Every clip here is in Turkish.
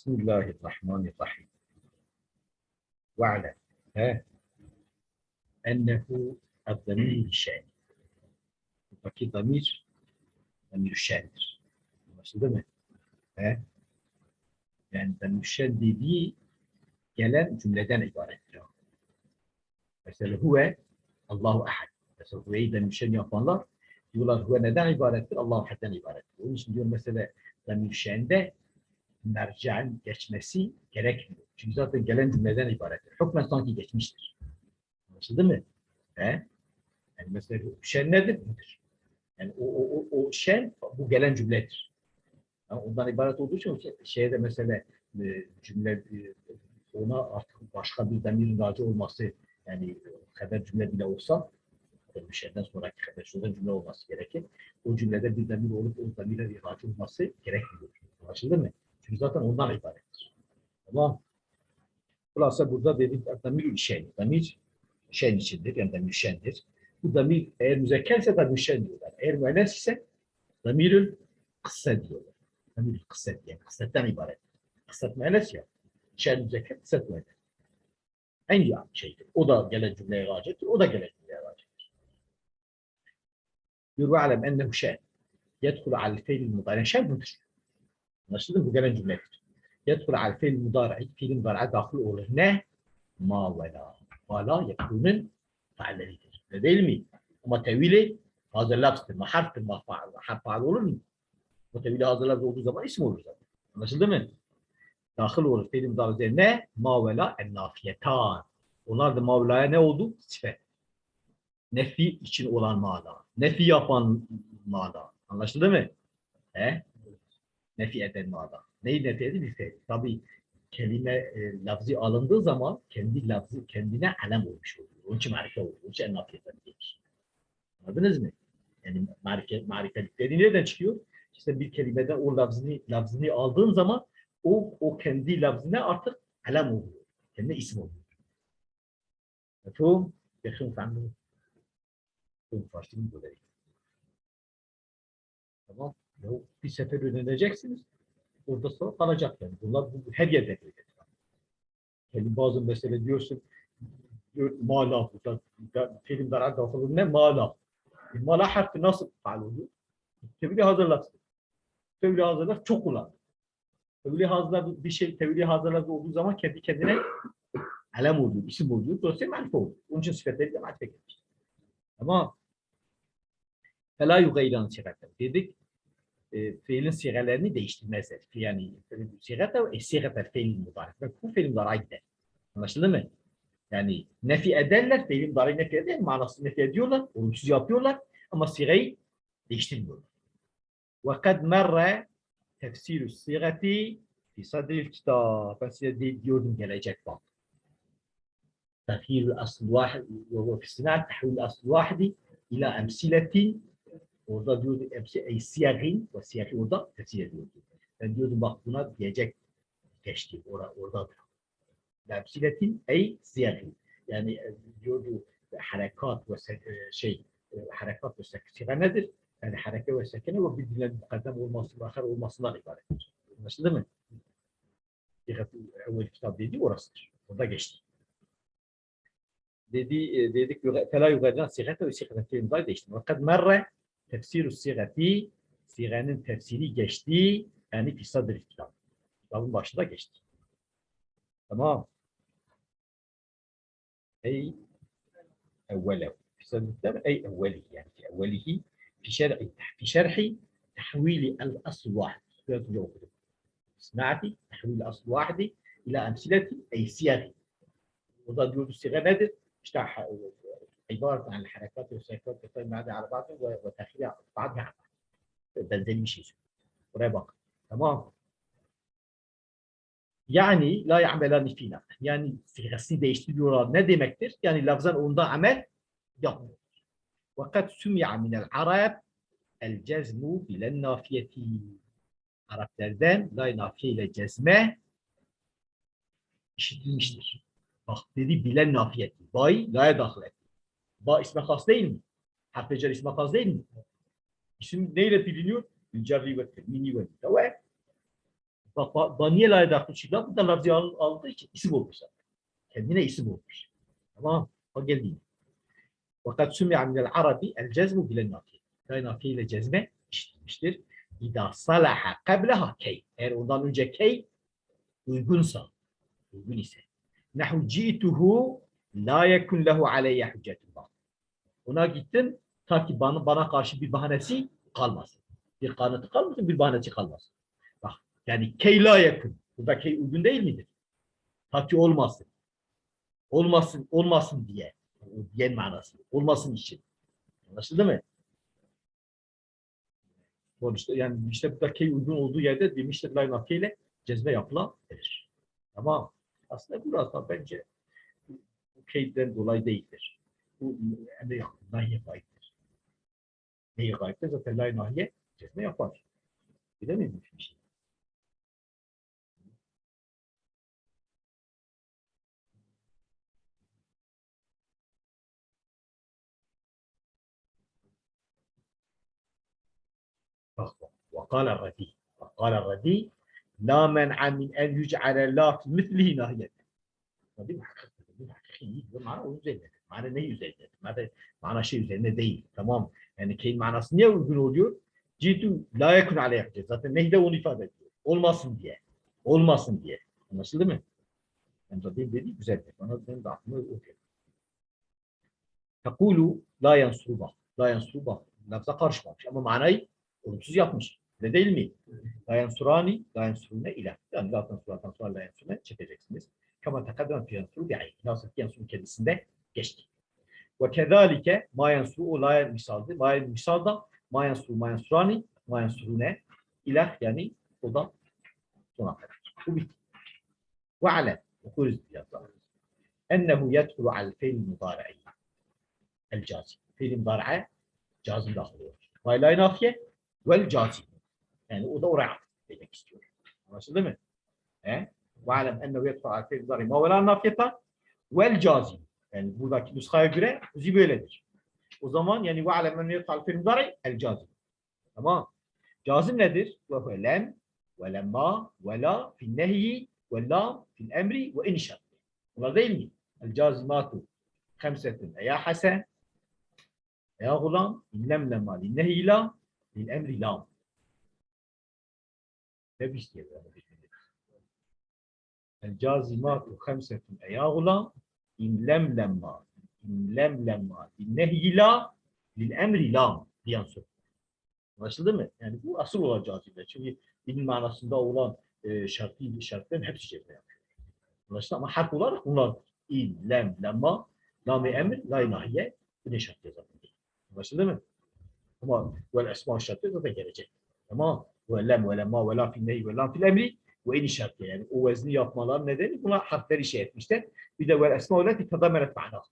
Bismillahirrahmanirrahim. Ve'lem. He? Ennehu ad-damir şen. Buradaki damir, damir şendir. Anlaşıldı mı? He? Yani damir şen dediği gelen cümleden ibarettir. Mesela huve Allahu ahad. Mesela huve'yi damir şen yapanlar diyorlar huve neden ibarettir? Allahu ahad'den ibarettir. Onun için diyor mesela damir şende mercan geçmesi gerekmiyor. Çünkü zaten gelen cümleden ibarettir. Hükmen sanki geçmiştir. Anlaşıldı mı? He? Yani mesela şen nedir? Budur. Yani o, o, o, o şen bu gelen cümledir. Yani ondan ibaret olduğu için şey- şeyde mesela e, cümle e, ona artık başka bir demirin racı olması yani haber cümle bile olsa bir şeyden sonraki haber sözden cümle olması gerekir. O cümlede bir demir olup o demire racı olması gerekmiyor. Anlaşıldı mı? Çünkü zaten ondan ibarettir. Tamam. Kulasa burada dedik demir şey. Demir şen içindir. Yani demir şendir. Bu damir eğer müzekkerse damir şen diyorlar. Eğer müennes ise damirül kıssa diyorlar. Damirül kısset yani kıssetten ibaret. Kısset müennes ya. Şen müzekker, kısset müennes. Aynı şeydir. O da gelen cümleye racettir. O da gelen cümleye racettir. Ve alem ennehu şen. Yedhul al fiil mudari. Şen budur. Anlaşıldı? Bu gelen cümledir. Yedhul al fiil mudari. Fiil mudari'e dahil olur. Ne? Ma ve la. Ma la yekunun faalleridir. Öyle değil mi? Ama tevili hazır lafzdır. Ma harftır. Ma faal. Harf faal olur mu? Bu tevili hazır lafz olduğu zaman isim olur zaten. Anlaşıldı mı? Dahil olur. Fiil mudari üzerine ma ve la en nafiyetan. Onlar da ma ve la'ya ne oldu? Sifet. Nefi için olan mana. Nefi yapan mana. Anlaşıldı mı? He? Nefi eden mana. Neyi nefi edi? Bir fiil. Tabii kelime e, lafzı alındığı zaman kendi lafzı kendine alem olmuş oluyor. Onun için marife oluyor. Onun için en nafiyeten gelir. Anladınız mı? Yani marife, marifelik dediği nereden çıkıyor? İşte bir kelimeden o lafzını, lafzını aldığın zaman o, o kendi lafzına artık alem oluyor. Kendine isim oluyor. Mefhum? Yakın fahmı. Mefhum farsının böyle. Tamam. Bir sefer öğreneceksiniz. Orada sonra kalacak yani. Bunlar bu, her yerde böyle. Yani bazı mesele diyorsun diyor, mala film darar dahil ne mala. E, Mala harfi nasıl faal oluyor? Tevli hazırlat. Tevli hazırlat çok kullan. Tevli hazırlat bir şey tevli hazırlat olduğu zaman kendi kendine alem oluyor, isim oluyor. Dolayısıyla marife oluyor. Onun için sıfatları da marife gelir. Ama Fela yugayran sigaten dedik. E, fiilin sigelerini değiştirmezler. Yani sigete ve sigete fiil mudari. Ve bu fiil mudari gider. Anlaşıldı mı? Yani nefi ederler, fiil mudari nefi eder, manasını nefi ediyorlar, olumsuz yapıyorlar ama sigeyi değiştirmiyorlar. Kad merre tefsirü sigeti fi sadril kitab. Ben size diyordum gelecek bak. تغيير الأصل الواحد وهو في الصناعة تحويل الأصل الواحد إلى أمثلة Orada diyordu hepsi ey siyaki, o siyaki orada tefsir ediyordu. Ben diyordum bak buna diyecek geçti ora, oradadır. Lemsiletin ey siyaki. Yani e, diyordu harekat ve e, şey e, harekat ve sekine nedir? Yani hareket ve sekine ve birbirine mukaddem olması ve ahar olmasından ibarettir. Anlaşıldı mı? Evvel kitap dediği orasıdır. Orada geçti. Dedi, dedik, fela yugadlan sigata ve sigata imzayı değişti. Fakat merre تفسير الصيغة في صيغانين تفسيري جشتي يعني في صدر الكتاب. كتابون باشدة جشتي. تمام. أي أوله. في صدر الكتاب أي أوله يعني في أوله في شرح في شرح تحويل الأصل واحد. سمعتي؟ تحويل الأصل واحد إلى أمثلة أي صيغة. وضع ديود الصيغة نادر. اشتاح عبارة عن الحركات والسيركلات تقيم بعضها على بعض وتأخيرها بعضها على بعض. بنزين مش ربق تمام؟ يعني لا يعملان فينا، يعني في غسل ديشتي دورا ندي مكتر، يعني لفظا اوندا عمل يطلق. وقد سمع من العرب الجزم بلا النافيه. عرب تردان لا نافية إلى جزمة. شتي مشتي. بلا النافيه باي لا داخلت. Ba isme has değil mi? Harf cer isme has değil mi? İsim neyle biliniyor? Bilcerri ve temini ve müteve. Bak ba, ba niye la yedahul şibla? Bu da lafzı al- aldığı için isim olmuş zaten. Kendine isim olmuş. Tamam. O geldi. Fakat sümi'a minel arabi el cezmu bilen nafiye. Kay nafiye ile cezme işitmiştir. İda salaha kableha key. Eğer ondan önce key uygunsa, uygun ise. Nahu ci'tuhu la yekun lehu aleyye hüccetullah. Ona gittim ta ki bana, bana karşı bir bahanesi kalmasın. Bir kanıtı kalmasın, bir bahanesi kalmasın. Bak yani key la yakın. Burada key uygun değil midir? Ta ki olmasın. Olmasın, olmasın diye. O diyen manası. Olmasın için. Anlaşıldı mı? Sonuçta yani işte burada key uygun olduğu yerde demiştir la nafiye ile cezme yapılabilir. Ama aslında biraz da bence bu keyden dolayı değildir. en de nye writers. Nye writers at de lei nye, det er nye folk. Det er nye وقال الردي وقال الردي لا منع من أن يجعل لات مثلي نهيه. هذه هذه محققه هذه معناها وزينه. Mane ne üzerinde? Mane manaşı üzerinde değil. Tamam. Yani keyin manası niye uygun oluyor? Ciddü la yekun aleyh diyor. Zaten nehde onu ifade ediyor. Olmasın diye. Olmasın diye. Anlaşıldı mı? Emzatayım dedi güzeldir. Bana benim de aklıma o geldi. Tekulu la yansurubah. La yansurubah. Lafza karışmamış ama manayı olumsuz yapmış. Ne değil mi? La yansurani, la yansurune ile. Yani la yansuratan sonra la yansurune çekeceksiniz. Kama takadran fi yansuru bir ayet. Nasıl ki kendisinde geçtik. Ve kezalike ma yansu'u la misaldı. La misalda ma yansu ma yansurani ma yansurune ilah yani o da sona kadar. Bu bitti. Ve alem okuruz yazalım. Ennehu yedhulu al fiil mudari'i el cazim. Fiil mudari'e cazim dahil olur. Mayla-i nafiye vel cazim. Yani o da oraya demek istiyor. Anlaşıldı mı? He? Ve alem ennehu yedhulu al fiil mudari'i ma vela nafiyeta vel cazim. Yani buradaki nuskaya göre zibeledir. O zaman yani ve alem men yefal mudari el cazim. Tamam. Cazim nedir? Ve lem ve lemma ve la fil nehyi ve la fil emri ve inşa. Bunlar değil mi? El cazimatu kemsetin. Eya hase ya gulam illem lemma lil nehyi la lil emri la. Ne bir şey El cazimatu kemsetin. Eya gulam İmlem lemma. İmlem lemma. Nehi la lil emri la diyen söz. Anlaşıldı mı? Yani bu asıl olan cazibler. Çünkü din manasında olan e, şartı, şartların hepsi cezbe yapıyor. Anlaşıldı ama harf olarak bunlar İllem lemma lami emir la nahiye bu ne şart yazabilir. Anlaşıldı mı? Ama vel esma şartı zaten gelecek. Ama ve lem ve lemma ve la fil nehi ve la fil emri ve en şart yani o vezni yapmalar nedeni buna harfleri şey etmişler. Bir de vel esma ve tadameret mana.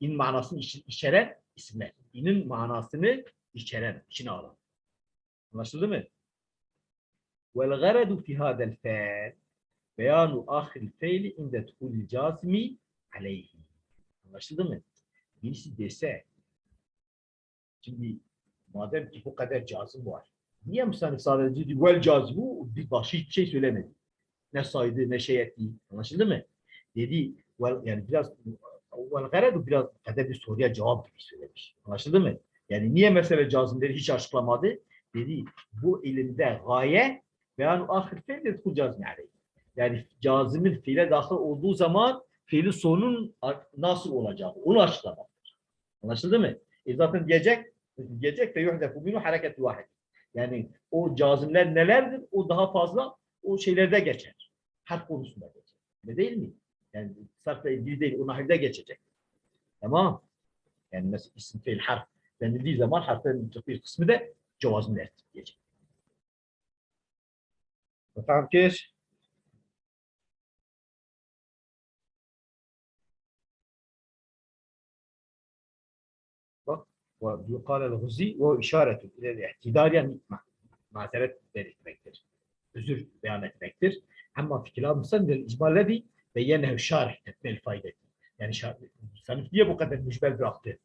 İn manasını iç- içeren isimler. İnin manasını içeren, içine alan. Anlaşıldı mı? Vel garadu fi hadel fe'l beyanu ahir fe'li inde tuhulil cazmi aleyhi. Anlaşıldı mı? Birisi dese şimdi madem ki bu kadar cazım var. Niye misal sadece vel cazibu bir başka hiçbir şey söylemedi. Ne saydı ne şey etti. Anlaşıldı mı? Dedi vel, yani biraz vel garadu biraz kadar bir soruya cevap gibi söylemiş. Anlaşıldı mı? Yani niye mesela cazimleri hiç açıklamadı? Dedi bu ilimde gaye beyan ahir fe'l kul cazmi aleyhi. Yani cazimin fiile dahil olduğu zaman fiilin sonun nasıl olacağı onu açıklamaktır. Anlaşıldı mı? E zaten diyecek diyecek de yuhdefu minu hareket vahid. Yani o cazimler nelerdir? O daha fazla o şeylerde geçer. Harf konusunda geçer. Ne değil mi? Yani sarfla ilgili değil. O nahilde geçecek. Tamam. Yani mesela isim fiil harf denildiği zaman harflerin bir kısmı da cevazını diyecek. Tamam keş. ويقال الغزي وهو إشارة إلى الاعتذار yani ma- mazeret belirtmektir. Özür beyan etmektir. Ama fikir almışsan del icmalledi beyyenehu şarih etmel faydeti. Yani şarih, sanıf niye bu kadar mücbel bıraktı?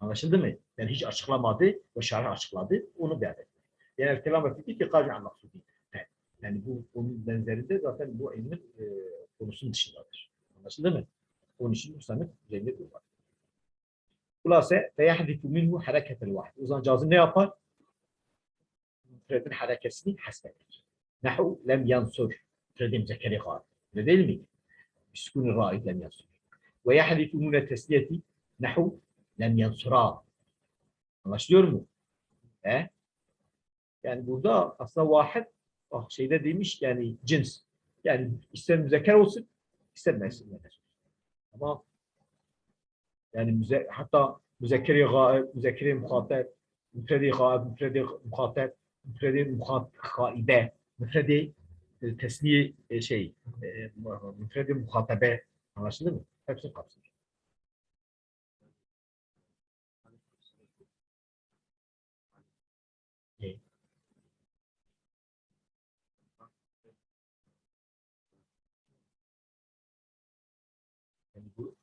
Anlaşıldı mı? Yani hiç açıklamadı ve şarih açıkladı. Onu beyan etti. Yani kelam etti ki kavi an maksudi. Yani bu onun benzerinde zaten bu ilmin e, konusunun dışındadır. Anlaşıldı mı? Onun için bu sanık üzerinde durmak. Kulase ve yahdifu minhu hareketel vahid. Cazım ne yapar? Müfredin harekesini hasbeder. Nahu lem yansur. Müfredin müzekkeri gâib. Öyle değil mi? Biskûn-i râid lem yansur. Ve yahdifu nune tesliyeti nahu lem yansura. Anlaşılıyor mu? He? Yani burada aslında vahid ah, şeyde demiş yani cins. Yani ister müzekker olsun, ister olsun. Ama يعني حتى مذكري غائب مذكري مخاطب مفردي غائب مفردي مخاطب مفردي مخاطب مفردي تسمية شيء مفردي مخاطبة anlaşıldı mı? Hepsini kapsıyor. Yani bu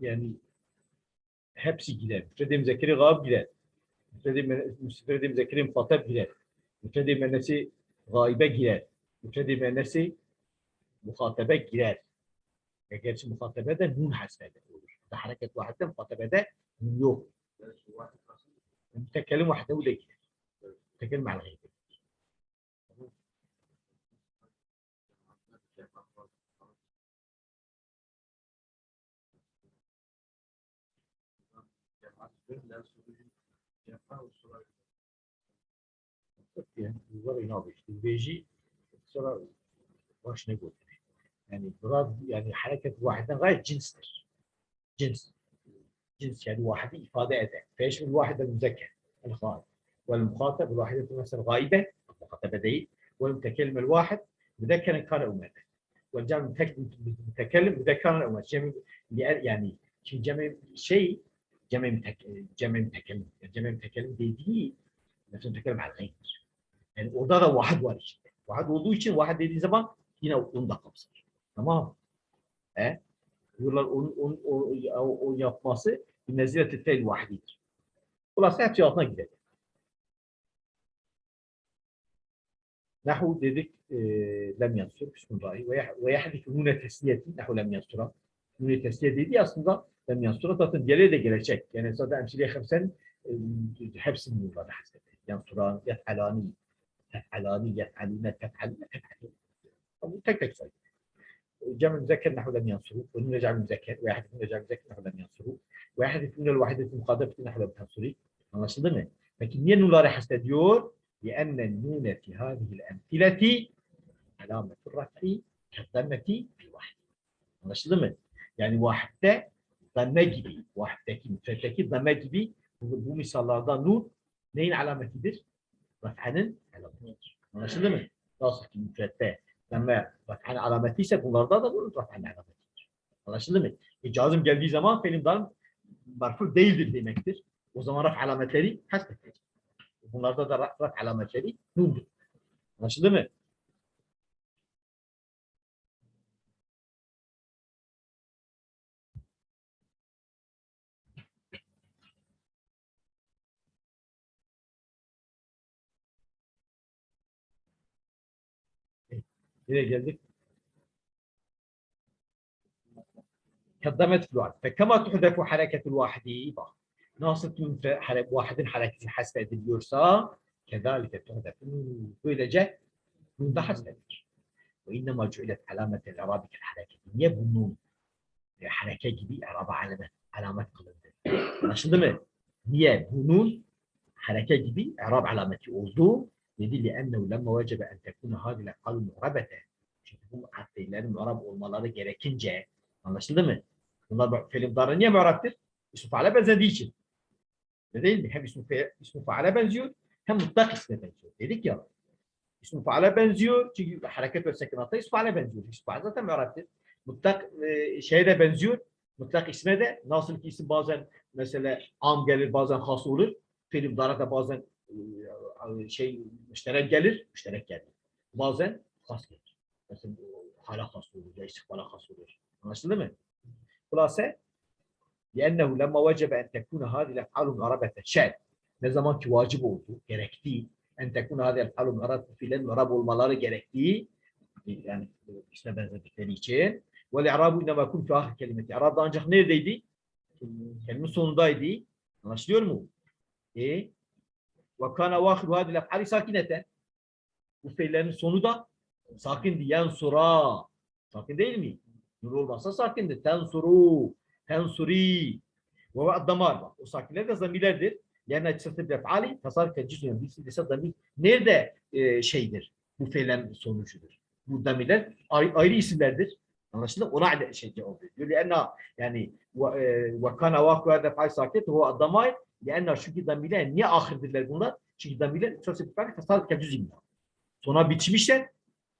yani hepsi girer. Müfredi müzekkeri gâb girer. Müfredi, müfredi müzekkeri muhatap girer. Müfredi müennesi gâibe girer. Müfredi müennesi muhatabe girer. E gerçi muhatabe de nun hasfede olur. Da hareket vahitte muhatabede nun yok. Mütekellim vahitte öyle girer. Mütekellim al gaybe. يعني webinar بيجي بصورة واش نقول؟ يعني براد يعني حركة واحدة غير جنس. جنس. جنس يعني واحد إفادة أداة فيشمل الواحد المذكر الخاطب والمخاطب الواحدة تمثل غائبة مخاطبة دي والمتكلم الواحد مذكر كان أو مؤنث والجمع يعني متكلم مذكر أو مؤنث يعني جمع شيء جمع متكلم جمع متكلم جمع متكلم دي نفس المتكلم على الغير. Yani orada da vahid var işte. Vahid olduğu için vahid dediği zaman yine onu da kapsar. Tamam? He? Diyorlar onun, onun, o, o, o yapması nezireti fel vahididir. Burası hepsi altına gider. Nahu dedik e, lem yansur bismillahi ve yah- ve yahdifu nune tesliyeti nahu lem yansura. Nune tesliye dediği aslında lem yansura zaten geriye de gelecek. Yani zaten emsiliye hemsen e, hepsinin nurları hasreti. Yansuran, yef'alani, علانية علمة علمة علمة طب تكتك صحيح جمع مذكر نحو لم ينصروا وإنه جمع مذكر واحد من جمع مذكر نحو لم ينصروا واحد من الوحدة المخاطبة نحو لم تنصري أنا صدمه لكن ينو لا رح استديور لأن النون في هذه الأمثلة علامة الرفع كالضمة في واحد. أنا صدمه يعني واحدة ضمة جبي واحدة كمتفتة كي ضمة جبي بمثال الله نون نين علامة دير Raf'anın alametidir. Anlaşıldı mı? Nasıl ki müfrette zamme raf'an alameti ise bunlarda da bu raf'an alametidir. Anlaşıldı mı? E, cazım geldiği zaman fe'lin daim marfu değildir demektir. O zaman raf alametleri hasbedecek. Bunlarda da raf alametleri nundur. Anlaşıldı mı? Nereye geldik? قدمت في الوعد فكما تحذف حركة الواحد إيه بقى. ناصر تنفذ واحد حركة حسب اليورسا كذلك تحذف وإذا جاء نون بحسب وإنما جعلت علامة الأرابك الحركة الدنيا بالنون حركة كبيرة أرابة علامة نعم. علامة قلندة ناصر دمي نية بالنون حركة كبيرة أراب علامة أوزو Dedi li ennehu lemma vecebe en tekune hadile kal mu'rabete. Çünkü bu harflerin mu'rab olmaları gerekince anlaşıldı mı? Bunlar felimdara niye mu'rabdir? İsmi faale benzediği için. Ne değil mi? Hem ismi, faale benziyor hem mutlak isme benziyor. Dedik ya. İsmi faale benziyor çünkü hareket ve sekinatta ismi faale benziyor. İsmi faale zaten mu'rabdir. Mutlak e, şeye de benziyor. Mutlak isme de nasıl ki isim bazen mesela am gelir bazen has olur. Felimdara da bazen e, şey müşterek gelir, müşterek gelir. Bazen has gelir. Mesela hala has olur ya istikbala has olur. Anlaşıldı mı? Kulase لأنه لما وجب أن تكون هذه الأفعال معربة شأن ne zaman ki vacip oldu, gerekti en tekun hadel halu mu'rab fiilen mu'rab olmaları gerektiği yani işte benzedikleri için ve i'rabu inma yakun fi ahir kelimeti. İ'rab da ancak neredeydi? Kelimenin sonundaydı. Anlaşılıyor mu? E ve kana vahidu hadil ef'ali sakineten. Bu fiillerin sonu da sakindi. Yensura. Sakin değil mi? Nur olmazsa sakindi. Tensuru. Tensuri. Ve ve'd damar. O sakinler de zamirlerdir. Yani açısını ef'ali tasarrufen cizmen. Birisi ise şey zamir. Nerede e, şeydir? Bu fiillerin sonucudur. Bu zamirler ayrı, ayrı isimlerdir. Anlaşıldı? Ona şey cevap veriyor. Yani yani ve e, kana vakidu hadil ef'ali sakineten. Ve ve'd damar. لأن çünkü damirler niye ahirdirler bunlar? Çünkü damirler esas itibariyle tasarruf cüzün. Sona biçmişler.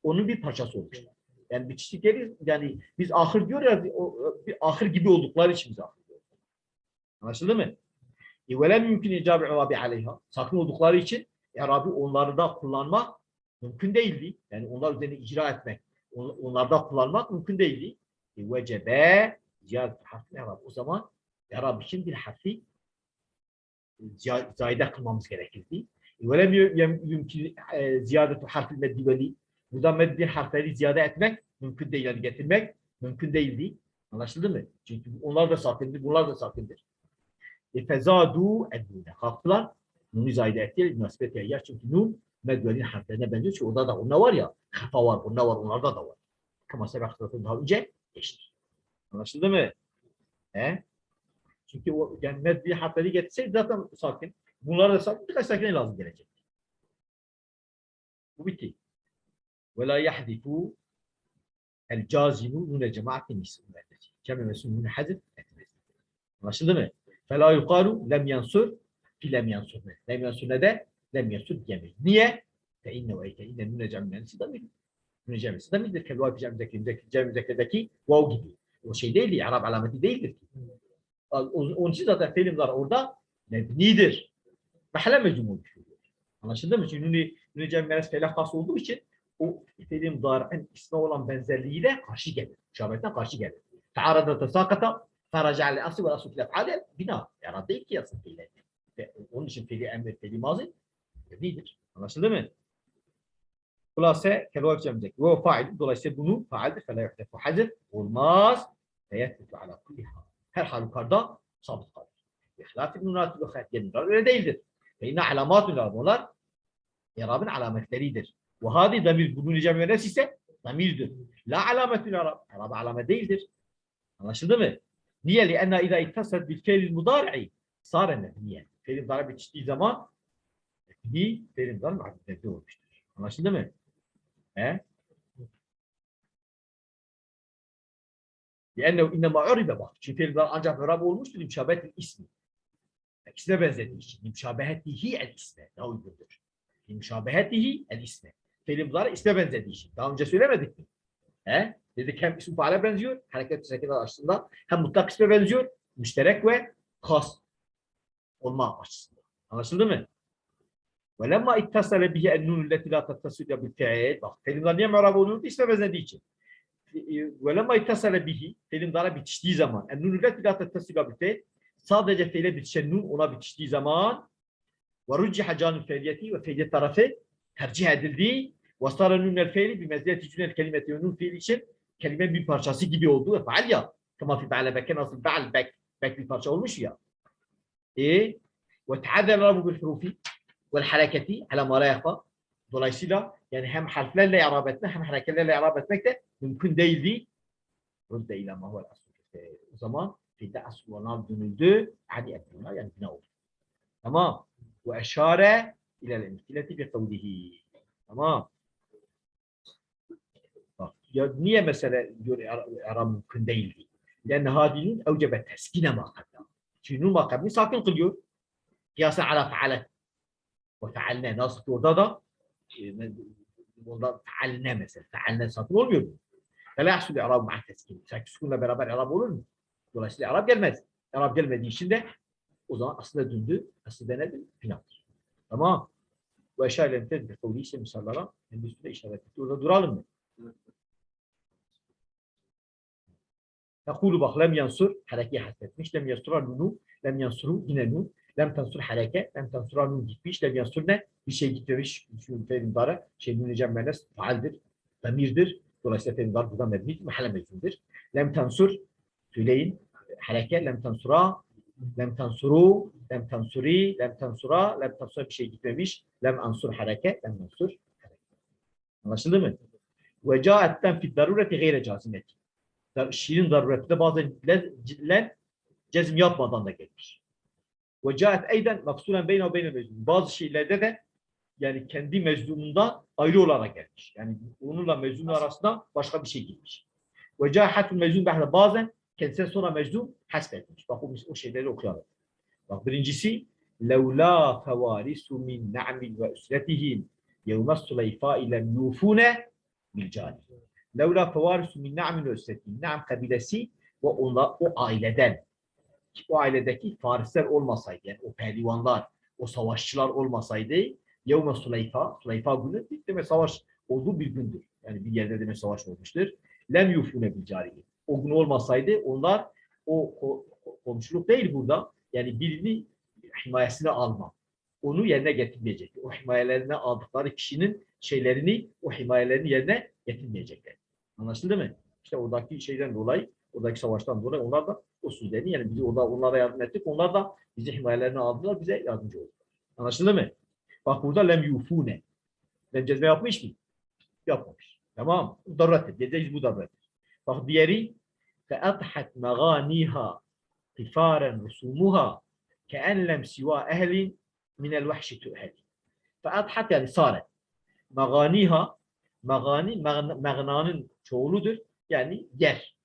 Onun bir parçası olmuşlar. Yani biçtikleri yani biz ahir diyor ya o, bir ahir gibi oldukları için biz ahir diyoruz. Anlaşıldı mı? E, ve lem mümkün icab irabi aleyha. Sakın oldukları için irabi onları da kullanmak mümkün değildi. Yani onlar üzerine icra etmek, on- onlarda kullanmak mümkün değildi. E, vecebe ziyadet harfi irab. O zaman irab için bir harfi ziya- zayide kılmamız gerekirdi. E, ve lem yü- yem- mümkün e, ziyadetu harfi meddi veli. Burada meddi harfleri ziyade etmek mümkün değil. Yani getirmek mümkün değildi. Anlaşıldı mı? Çünkü onlar da sakındır, bunlar da sakındır. E fezadu ednune. Kalktılar. Nunu zayide ettiler. Münasebet yer. Çünkü nun medvelin harflerine benziyor. Çünkü orada da onda var ya. Kafa var. Onda var. Onlarda da var. Kama sebek daha önce geçti. Anlaşıldı mı? He? Çünkü o yani medvi harfleri getirseydi zaten sakin. Bunlar da sakin. Birkaç sakine lazım gelecek. Bu bitti. Ve la yahdifu el cazimu nune cemaatin ismi müelleti. Cem ve nune hazif etmez. Anlaşıldı mı? Fela yukalu lem yansur fi lem yansur ne? Lem yansur ne de? Lem yansur diyemeyiz. Niye? Fe inne ve ite inne nune cem müelleti damir. Nune cemisi damirdir. Kelva cem zeki cem zekideki vav gibi. O şey değildi. Arap alameti değildir ki. Onun için zaten fiilimler orada mebnidir. Mahalle mecmul düşürüyor. Anlaşıldı mı? Çünkü nuni, nuni cem müelleti felah khas olduğu için o fiilim dar'ın isme olan benzerliğiyle karşı gelir. Şabetten karşı gelir. Tearada tesakata feraca ale asıl ve asıl lef'ale bina. Yani değil ki asıl fiili. Ve Onun için fiili emir, fiili mazi mebnidir. Anlaşıldı mı? Kulase kelvaf cemzek. Ve fail. Dolayısıyla bunu faildir. Fela yuhdefu hazır. Olmaz. Ve yetbitu ala kulli hal. Her halükarda sabit kalır. İhlaf-ı nunatü ve khatiyenler öyle değildir. Ve inne alamatun bunlar İrabın alametleridir. Ve hadi damir bunun ve nefs ise damirdir. La alametül Arab. Arab alamet değildir. Anlaşıldı mı? Niye? Lianna idâ ittasat bil fiilil mudari'i sâre mebniye. Fiilin mudari bitiştiği zaman mebni fiilin mudari mebni olmuştur. Anlaşıldı mı? He? لأنه إنما عرب bak. Çünkü fiil mudari ancak Arab olmuştur. İmşabetil ismi. İkisine benzediği için. İmşabehetihi el isme. Daha uygundur. İmşabehetihi el isme. Fiil mudari isme benzediği için. Daha önce söylemedik mi? He? Dedik hem isim faale benziyor, hareket şekilde açısından hem mutlak isme benziyor, müşterek ve has olma açısından. Anlaşıldı mı? Ve lemma ittasale bihi ennûnü leti la tettasile bil fiil. Bak fiilimler niye merhab oluyordu? İsme benzediği için. Ve lemma ittasale bihi fiilimlere bitiştiği zaman la tettasile bil fiil. Sadece fiile bitişen nun ona bitiştiği zaman ve rücciha canı fiiliyeti ve fiiliyet tarafı tercih edildiği ve sara nunel fiili bir meziyeti cümle kelimeti ve nun fiili için kelime bir parçası gibi oldu ve faal ya. Kama fi ba'le beke nasıl ba'l bek. Bek bir parça olmuş ya. E ve teaddel rabu bil hurufi vel hareketi ala ma la yakfa. Dolayısıyla yani hem harflerle i'rab etmek hem hareketlerle i'rab etmek de mümkün değildi. Rudde ila ma huvel asl. İşte o zaman fiilde asl ve nam dönüldü. Hadi ettiler yani bina oldu. Tamam. Ve eşare ilel emsileti bi kavlihi. Tamam. Bak, ya niye mesela diyor aram mümkün değildi? Yani hadinin evcebe teskine makabla. Çünkü nun makabını sakin kılıyor. Kıyasen ala faale. Ve fealne nasıl ki orada da e, bunda fealne mesela. Fealne sakin olmuyor mu? Fela yahsul i'rab ma'a teskin. Sanki sükunla beraber i'rab olur mu? Dolayısıyla i'rab gelmez. İ'rab gelmediği için de o zaman aslında döndü. Aslında nedir? Finadır. Tamam. Bu eşyarenin tedbir kavli işte misallara endüstride işaret etti. Orada duralım mı? Yakulu bak lem yansur hareketi hasretmiş. Lem yansura nunu. Lem yansuru yine nun. Lem tensur hareke, lem tensura nun gitmiş, lem yansur ne? Bir şey gitmemiş. Şu ferimdara, şey nun cemmenes faaldir, damirdir. Dolayısıyla ferimdar buradan mebni, mahalle mevzundur. Lem tensur, söyleyin, hareke, lem tensura, lem tensuru, lem tensuri, lem tensura, lem tensura bir şey gitmemiş. Lem ansur hareke, lem ansur hareke. Anlaşıldı mı? Ve caetten fi darureti gayre cazimeti. Dar- Şiirin daruretinde bazen le- len cezm yapmadan da gelmiş. Ve caet eyden mafsulen beyne ve beyne mecnun. Bazı şeylerde de yani kendi mecnunundan ayrı olarak gelmiş. Yani onunla mecnun arasında başka bir şey girmiş. Ve caehatul mecnun behre bazen kendisine sonra mecnun hasbetmiş. Bak o, o şeyleri okuyalım. Bak birincisi na'min ve üsretihim yevme suleyfa ile yufune bil cani. Levla fevarisu min na'min ve üsretihim. Na'm kabilesi ve ona, o aileden o ailedeki farisler olmasaydı, yani o pehlivanlar, o savaşçılar olmasaydı, Yevme Suleyfa, Suleyfa günü bir demek savaş olduğu bir gündür. Yani bir yerde demek savaş olmuştur. Lem yufune bil cariye. O gün olmasaydı onlar o- o komşuluk değil burada. Yani birini himayesine alma. Onu yerine getirmeyecek. O himayelerine aldıkları kişinin şeylerini, o himayelerini yerine getirmeyecekler. Anlaşıldı mı? İşte oradaki şeyden dolayı, oradaki savaştan dolayı onlar da o sözlerini yani biz orada onlara yardım ettik. Onlar da bizi himayelerine aldılar, bize yardımcı oldular. Anlaşıldı mı? Bak burada lem yufune. Lem cezme yapmış mı? Yapmamış. Tamam. Bu darrettir. Dediğimiz bu darrettir. Bak diğeri فَاَضْحَتْ مَغَانِيهَا قِفَارًا رُسُومُهَا كَاَنْ لَمْ سِوَى اَهْلٍ مِنَ الْوَحْشِ تُؤْهَلٍ فَاَضْحَتْ yani saret. Maganiha magani magna- magnanın çoğuludur. Yani yer.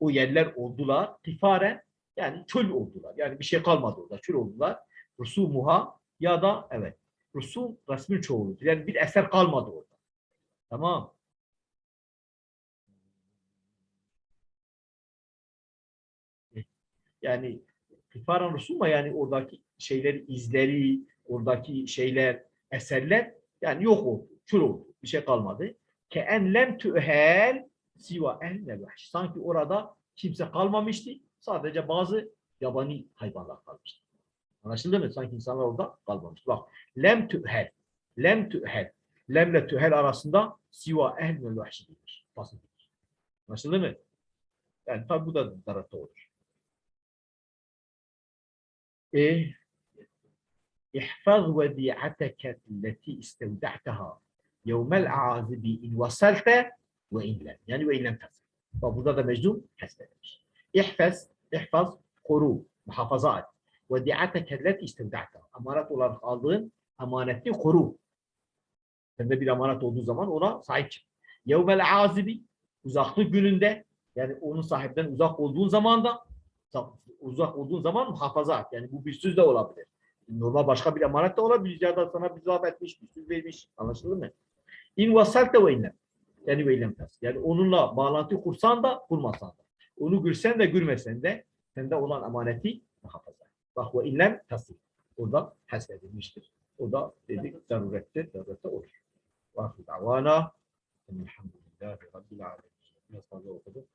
O yerler oldular. Tifaren yani çöl oldular. Yani bir şey kalmadı orada. Çöl oldular. Rusumuha ya da evet. Rusum resmin çoğuludur. Yani bir eser kalmadı orada. Tamam. Yani Tifaren Rusuma yani oradaki şeyleri, izleri, oradaki şeyler, eserler yani yok oldu. Çöl oldu. Bir şey kalmadı. Ke en lem tühel Siva en ve vahş. Sanki orada kimse kalmamıştı. Sadece bazı yabani hayvanlar kalmıştı. Anlaşıldı mı? Sanki insanlar orada kalmamış. Bak. Lem tühel. Lem tühel. Lemle tühel arasında siva ehl ve vahşi denir. Anlaşıldı mı? Yani tabi bu da darata olur. E, İhfaz vedi'ateke leti istevda'teha yevmel azibi in vasalte ve inlem. Yani ve inlem tefsir. Bak burada da mecnun kesbedilmiş. İhfaz, ihfaz, koru, muhafaza et. Ve di'atek elleti istimda'te. Amanet olarak aldığın amaneti koru. Sende bir amanet olduğu zaman ona sahip çık. Yevmel azibi, uzaklık gününde, yani onun sahipten uzak olduğun zaman da uzak olduğun zaman muhafaza et. Yani bu bir söz de olabilir. Normal başka bir emanet de olabilir. Ya da sana bir zaaf etmiş, bir söz vermiş. Anlaşıldı mı? İn vasalte ve inlem. Yani ve inlem tas. Yani onunla bağlantı kursan da kurmasan da. Onu görsen de görmesen de sende olan emaneti muhafaza. Bak ve inlem tasih. Orada hasredilmiştir. O da dedik zarurette, zarurette olur. Ve ahir davana. Elhamdülillahi Rabbil alemin. Biraz fazla okuduk.